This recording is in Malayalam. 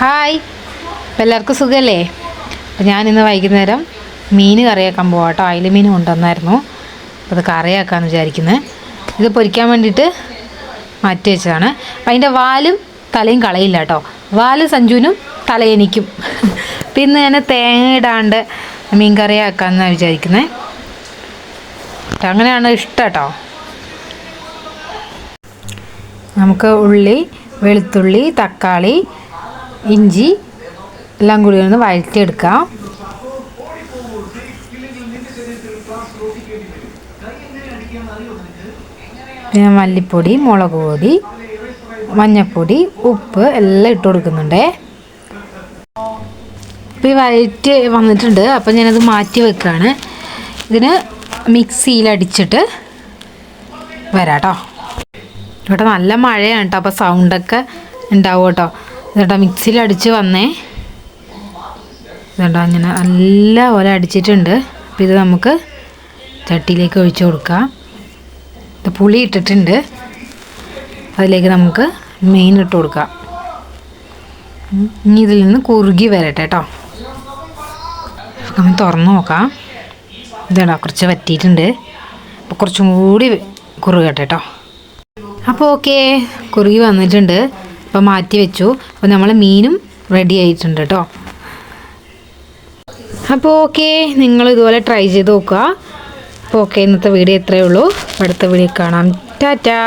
ഹായ്. എല്ലാവർക്കും സുഖമല്ലേ അപ്പോൾ ഞാനിന്ന് വൈകുന്നേരം മീൻ കറിയാക്കാൻ പോവാം കേട്ടോ അയില മീൻ കൊണ്ടുവന്നായിരുന്നു. അപ്പോൾ അത് കറിയാക്കാന്ന് വിചാരിക്കുന്നത് ഇത് പൊരിക്കാൻ വേണ്ടിയിട്ട് മാറ്റി വെച്ചതാണ്. അപ്പം അതിന്റെ വാലും തലയും കളയില്ല കേട്ടോ വാൽ സഞ്ജുവിനും തലയെനിക്കും പിന്നെ ഞാൻ തേങ്ങ ഇടാണ്ട് മീൻ കറിയാക്കാമെന്നാണ് വിചാരിക്കുന്നത് അങ്ങനെയാണ് ഇഷ്ടം കേട്ടോ നമുക്ക് ഉള്ളി വെളുത്തുള്ളി തക്കാളി ഇഞ്ചി എല്ലാം കൂടി ഒന്ന് വഴറ്റിയെടുക്കാം. പിന്നെ മല്ലിപ്പൊടി മുളക് പൊടി മഞ്ഞൾപ്പൊടി ഉപ്പ് എല്ലാം ഇട്ട് കൊടുക്കുന്നുണ്ടേ. ഇപ്പം ഈ വഴറ്റി വന്നിട്ടുണ്ട്. അപ്പോൾ ഞാനത് മാറ്റി വെക്കുകയാണ് ഇതിന് മിക്സിയിലടിച്ചിട്ട് വരാം കേട്ടോ ഇവിടെ നല്ല മഴയാണ് കേട്ടോ അപ്പോൾ സൗണ്ടൊക്കെ ഉണ്ടാവും കേട്ടോ ഇതേട്ടോ മിക്സിയിൽ അടിച്ച് വന്നേ. ഇതേട്ടാ അങ്ങനെ നല്ല പോലെ അടിച്ചിട്ടുണ്ട്. അപ്പോൾ ഇത് നമുക്ക് ചട്ടിയിലേക്ക് ഒഴിച്ചു കൊടുക്കാം. ഇത് പുളി ഇട്ടിട്ടുണ്ട്. അതിലേക്ക് നമുക്ക് മെയിൻ ഇട്ട് കൊടുക്കാം. ഇനി ഇതിൽ നിന്ന് കുറുകി വരട്ടെ കേട്ടോ. നമുക്ക് തുറന്ന് നോക്കാം. ഇതാണോ കുറച്ച് വറ്റിയിട്ടുണ്ട്. അപ്പോൾ കുറച്ചും കൂടി കുറുകട്ടെ കേട്ടോ. അപ്പോൾ ഓക്കെ കുറുകി വന്നിട്ടുണ്ട്. അപ്പോൾ മാറ്റി വെച്ചു. അപ്പോൾ നമ്മൾ മീനും റെഡി ആയിട്ടുണ്ട് കേട്ടോ അപ്പോൾ ഓക്കെ നിങ്ങൾ ഇതുപോലെ ട്രൈ ചെയ്ത് നോക്കുക. അപ്പോൾ ഓക്കെ ഇന്നത്തെ വീഡിയോ ഇത്രയേ ഉള്ളൂ. അടുത്ത വീഡിയോ കാണാം. ടാറ്റാ!